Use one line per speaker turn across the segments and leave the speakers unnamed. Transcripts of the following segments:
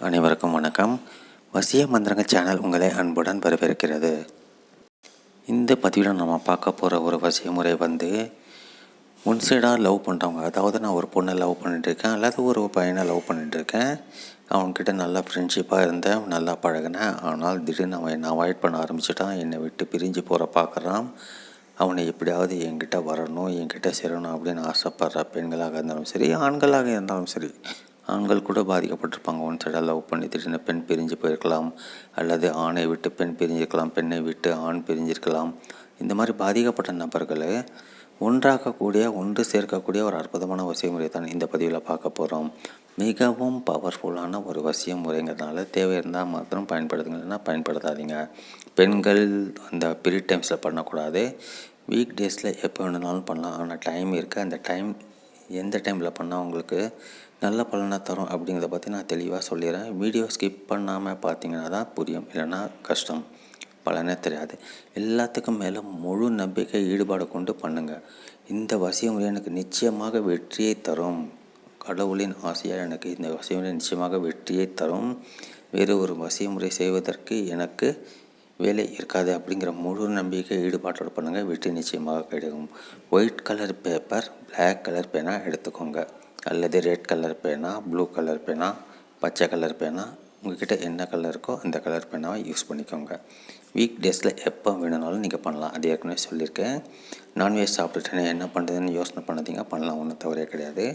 அனைவருக்கும் வணக்கம். வசிய மந்திரங்க சேனல் உங்களை அன்புடன் வரவேற்கிறது. இந்த பதிவில் நம்ம பார்க்க போகிற ஒரு வசிய முறை வந்து ஒன் சைடாக லவ் பண்ணுறவங்க அதாவது நான் ஒரு பொண்ணை லவ் பண்ணிட்டுருக்கேன் அல்லது ஒரு பையனை லவ் பண்ணிட்டுருக்கேன் அவன்கிட்ட நல்லா ஃப்ரெண்ட்ஷிப்பாக இருந்தேன் நல்லா பழகினேன் ஆனால் திடீர்னு அவன் என்னை அவாய்ட் பண்ண ஆரம்பிச்சிட்டான் என்னை விட்டு பிரிஞ்சு போகிற பார்க்குறான் அவனை எப்படியாவது என்கிட்ட வரணும் என்கிட்ட சேரணும் அப்படின்னு ஆசைப்படுற பெண்களாக இருந்தாலும் சரி ஆண்களாக இருந்தாலும் சரி ஆண்கள் கூட பாதிக்கப்பட்டிருப்பாங்க. ஒன் சைடாக லவ் பண்ணி திடீர்னு பெண் பிரிஞ்சு போயிருக்கலாம். அல்லது ஆணை விட்டு பெண் பிரிஞ்சிருக்கலாம் பெண்ணை விட்டு ஆண் பிரிஞ்சிருக்கலாம். இந்த மாதிரி பாதிக்கப்பட்ட நபர்களை ஒன்றாக்கக்கூடிய ஒன்று சேர்க்கக்கூடிய ஒரு அற்புதமான வசிய முறை தான் இந்த பதிவில் பார்க்க போகிறோம் மிகவும் பவர்ஃபுல்லான ஒரு வசிய முறைங்கிறதுனால தேவை இருந்தால் மாத்திரம் பயன்படுத்துங்க. இல்லைன்னா பயன்படுத்தாதீங்க. பெண்கள் அந்த பீரியட் டைம்ஸில் பண்ணக்கூடாது. வீக் டேஸில் எப்போ வேணுனாலும் பண்ணலாம். ஆனால் டைம் இருக்குது அந்த டைம் எந்த டைமில் பண்ணால் உங்களுக்கு நல்ல பலனை தரும் அப்படிங்கிறத பற்றி நான் தெளிவாக சொல்லிடுறேன் வீடியோ ஸ்கிப் பண்ணாமல் பார்த்தீங்கன்னா தான் புரியும். இல்லைன்னா கஷ்டம். பலனே தெரியாது. எல்லாத்துக்கும் மேலே முழு நம்பிக்கை ஈடுபாடு கொண்டு பண்ணுங்கள் இந்த வசியம் எனக்கு நிச்சயமாக வெற்றியை தரும். கடவுளின் ஆசையாக எனக்கு இந்த வசியமுறை நிச்சயமாக வெற்றியை தரும். வேறு ஒரு வசியமுறை செய்வதற்கு எனக்கு வேலை இருக்காது அப்படிங்கிற முழு நம்பிக்கை ஈடுபாட்டோடு பண்ணுங்கள் வெற்றி நிச்சயமாக கிடைக்கும். White colour paper black colour பேனா எடுத்துக்கோங்க. அல்லது ரெட் கலர் பேனா ப்ளூ கலர் பேனா பச்சை கலர் பேனா உங்கள்கிட்ட என்ன கலர் இருக்கோ அந்த கலர் பேனாவை யூஸ் பண்ணிக்கோங்க. வீக் டேஸில் எப்போ வேணுனாலும் நீங்கள் பண்ணலாம். அது ஏற்கனவே சொல்லியிருக்கேன். நான்வெஜ் சாப்பிட்டுட்டு என்ன பண்ணுறதுன்னு யோசனை பண்ணாதீங்க. பண்ணலாம் ஒன்றும் தவறே கிடையாது.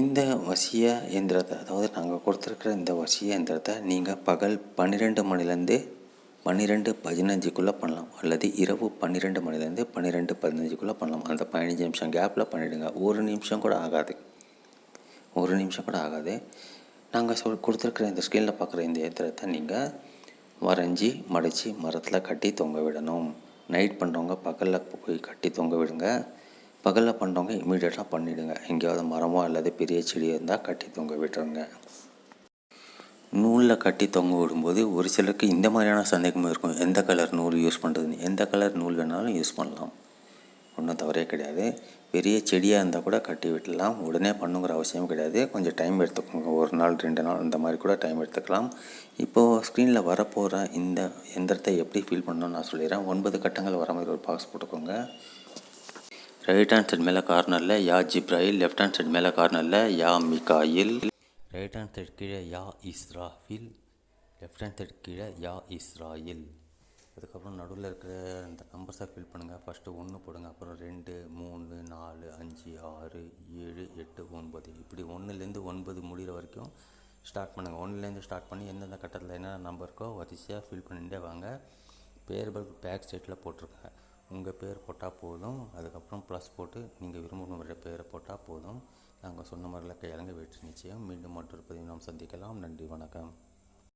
இந்த வசிய இயந்திரத்தை அதாவது நாங்கள் கொடுத்துருக்குற இந்த வசிய எந்திரத்தை நீங்கள் பகல் பன்னிரெண்டு மணிலேருந்து பன்னிரெண்டு பதினஞ்சுக்குள்ளே பண்ணலாம். அல்லது இரவு பன்னிரெண்டு மணிலேருந்து பன்னிரெண்டு பதினஞ்சுக்குள்ளே பண்ணலாம். அந்த பதினஞ்சு நிமிஷம் கேப்பில் பண்ணிவிடுங்க ஒரு நிமிஷம் கூட ஆகாது. ஒரு நிமிஷம் கூட ஆகாது. நாங்கள் சொல் கொடுத்துருக்குற இந்த ஸ்க்ரீனில் பார்க்குற இந்த இயந்திரத்தை நீங்கள் வரைஞ்சி மடித்து மரத்தில் கட்டி தொங்க விடணும். நைட் பண்ணுறவங்க பகலில் போய் கட்டி தொங்க விடுங்க. பகலில் பண்ணுறவங்க இமீடியட்டாக பண்ணிவிடுங்க எங்கேயாவது மரமோ அல்லது பெரிய செடி இருந்தால் கட்டி தொங்க விட்டுருங்க. நூலில் கட்டி தொங்க விடும்போது ஒரு சிலருக்கு இந்த மாதிரியான சந்தேகமும் இருக்கும். எந்த கலர் நூல் யூஸ் பண்ணுறதுன்னு எந்த கலர் நூல் வேணாலும் யூஸ் பண்ணலாம். ஒன்றும் தவறே கிடையாது. பெரிய செடியாக இருந்தால் கூட கட்டி விட்டுடலாம். உடனே பண்ணுங்கிற அவசியம் கிடையாது. கொஞ்சம் டைம் எடுத்துக்கோங்க. ஒரு நாள் ரெண்டு நாள் இந்த மாதிரி கூட டைம் எடுத்துக்கலாம். இப்போது ஸ்க்ரீனில் வரப்போகிற இந்த எந்திரத்தை எப்படி ஃபீல் பண்ணணும்னு நான் சொல்லிடுறேன். ஒன்பது கட்டங்கள் வர மாதிரி ஒரு பாக்ஸ் போட்டுக்கோங்க. ரைட் ஹேண்ட் சைட் மேலே கார்னரில் யா ஜிப்ராயில் லெஃப்ட் ஹேண்ட் சைட் மேலே கார்னரில் யா மிகாயில். ரைட் ஹேண்ட் சைட் கீழே யா இஸ்ராஃபில் லெஃப்ட் ஹேண்ட் சைட் கீழே யா இஸ்ராயில். அதுக்கப்புறம் நடுவில் இருக்கிற அந்த நம்பர்ஸை ஃபில் பண்ணுங்கள் ஃபஸ்ட்டு ஒன்று போடுங்க. அப்புறம் ரெண்டு மூணு நாலு அஞ்சு ஆறு ஏழு எட்டு ஒன்பது. இப்படி ஒன்றுலேருந்து ஒன்பது முடிகிற வரைக்கும் ஸ்டார்ட் பண்ணுங்கள் ஒன்றுலேருந்து ஸ்டார்ட் பண்ணி எந்தெந்த கட்டத்தில் என்னென்ன நம்பர் இருக்கோ வரிசையாக ஃபில் பண்ணிகிட்டே வாங்க. பேர்பல் பேக் சைட்டில் போட்டிருக்கேன். உங்கள் பேர் போட்டால் போதும். அதுக்கப்புறம் ப்ளஸ் போட்டு நீங்கள் விரும்புகிற பேரை போட்டால் போதும். நாங்கள் சொன்ன மாதிரிலாம் கிழங்கு வெற்றி நிச்சயம். மீண்டும் மற்றொரு பதிவு நாம் சந்திக்கலாம். நன்றி வணக்கம்.